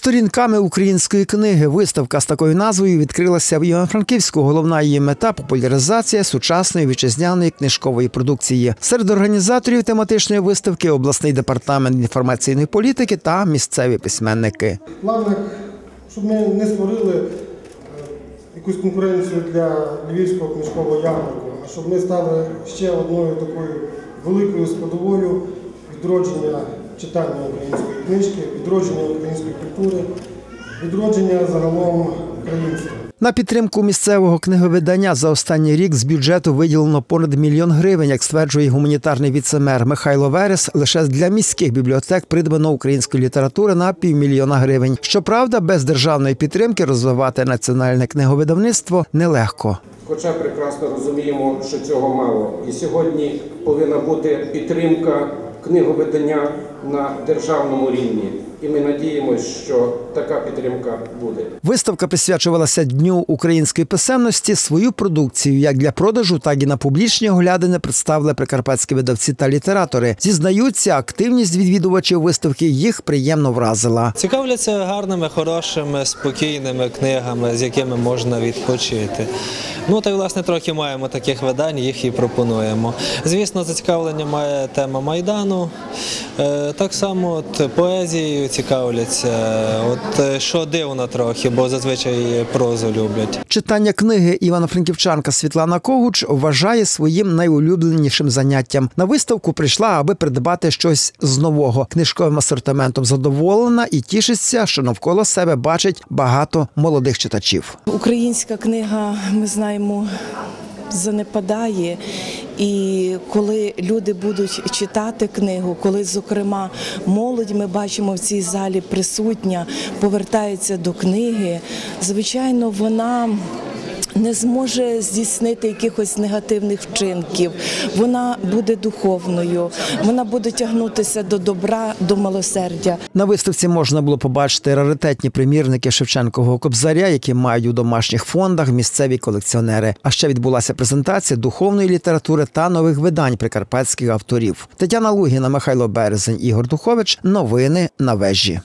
Сторінками української книги виставка з такою назвою відкрилася в Івано-Франківську. Головна її мета популяризація сучасної вітчизняної книжкової продукції. Серед організаторів тематичної виставки обласний департамент інформаційної політики та місцеві письменники. Планах, щоб ми не створили е, якусь конкуренцію для львівського книжкового ярмарку, а щоб ми стали ще одною такою великою складовою відродження читання української книжки, відродження української культури, відродження загалом українства. На підтримку місцевого книговидання за останній рік з бюджету виділено понад мільйон гривень, як стверджує гуманітарний віцемер Михайло Верес. Лише для міських бібліотек придбано української літератури на півмільйона гривень. Щоправда, без державної підтримки розвивати національне книговидавництво нелегко. Хоча прекрасно розуміємо, що цього мало. І сьогодні повинна бути підтримка книговидання на державному рівні. І ми надіємося, що така підтримка буде. Виставка присвячувалася Дню української писемності. Свою продукцію як для продажу, так і на публічні оглядини представили прикарпатські видавці та літератори. Зізнаються, активність відвідувачів виставки їх приємно вразила. Цікавляться гарними, хорошими, спокійними книгами, з якими можна відпочити. Ну та й власне трохи маємо таких видань, їх і пропонуємо. Звісно, зацікавлення має тема майдану. Так само от поезією цікавляться. От е, що дивно трохи, бо зазвичай прозу люблять. Читання книги Івано-Франківчанка Світлана Когуч вважає своїм найулюбленішим заняттям. На виставку прийшла, аби придбати щось з нового. Книжковим асортиментом задоволена і тішиться, що навколо себе бачить багато молодих читачів. Українська книга, ми знаємо, занепадає. І коли люди будуть читати книгу, коли, зокрема, молодь ми бачимо в цій залі присутня, повертається до книги, звичайно, вона. Не зможе здійснити якихось негативних вчинків. Вона буде духовною, вона буде тягнутися до добра, до милосердя. На виставці можна було побачити раритетні примірники Шевченкового кобзаря, які мають у домашніх фондах місцеві колекціонери. А ще відбулася презентація духовної літератури та нових видань прикарпатських авторів. Тетяна Лугіна, Михайло Березень, Ігор Духович. Новини на вежі.